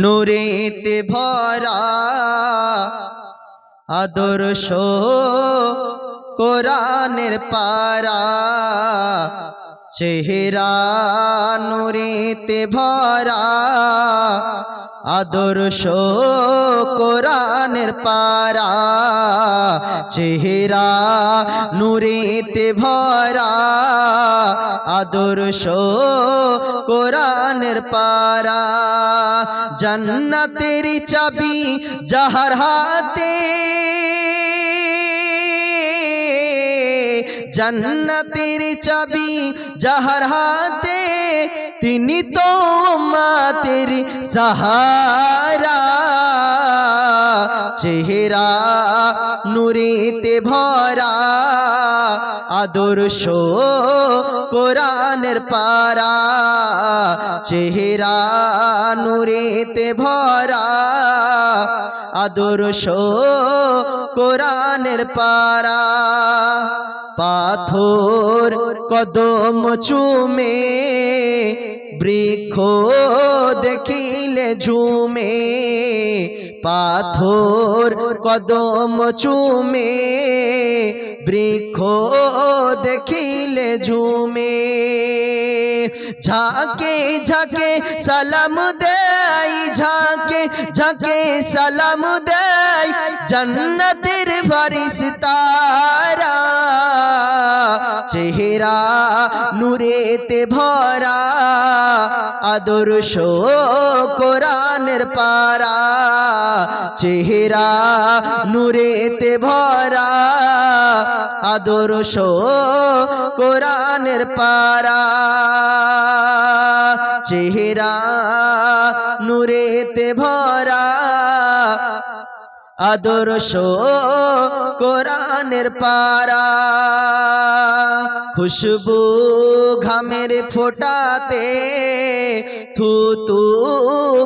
নূরেতে ভরা আদর্শ কোরআনের পারা চেহারা নুরিতে ভরা আদর্শ কোরআনের পারা, চেহারা নূরেতে ভরা। আদর্শ কোরআনের পারা, জান্নাতের চাবি যাহার হাতে। জান্নাতের চাবি যাহার হাতে। তিনি তো মাতের সাহারা চেহারা নুরিতে ভরা আদর্শ কোরআনের পারা চেহারা নুরিতে ভরা। আদর্শ কোরআনের পারা পাথর, কদম চুমে, বৃক্ষ দেখিলে ঝুমে। পাথর, কদম চুমে, বৃক্ষ দেখিলে ঝুমে। ঝাঁকে ঝাঁকে সালাম দেয় ঝাঁকে ঝাঁকে সালাম দেয় জন্নতের ফারিস্তারা চেহারা নুরেতে ভরা আদর্শ কোরআনের পারা, চেহারা নূরেতে ভরা। আদর্শ কোরআনের পারা, চেহারা নূরেতে ভরা। আদর্শ কোরআনের পারা। খুশবু ঘামের ফোটাতে থু তু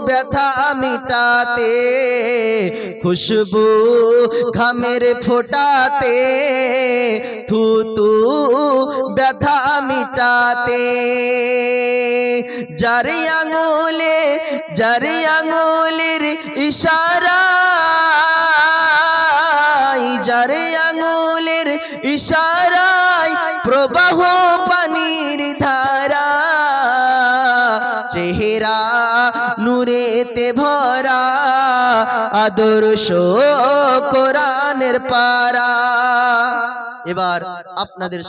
ব্যথা মিটাতে, খুশবু ঘামের ফোটাতে থু তু ব্যথা মিটাতে। যারে আঙুলে, যারে আঙুলের ইশারা, যারে আঙুলের ইশারায় প্রবাহ পানির ধারা চেহারা নূরেতে ভরা আদর্শ কোরআনের পারা। এবার আপনাদের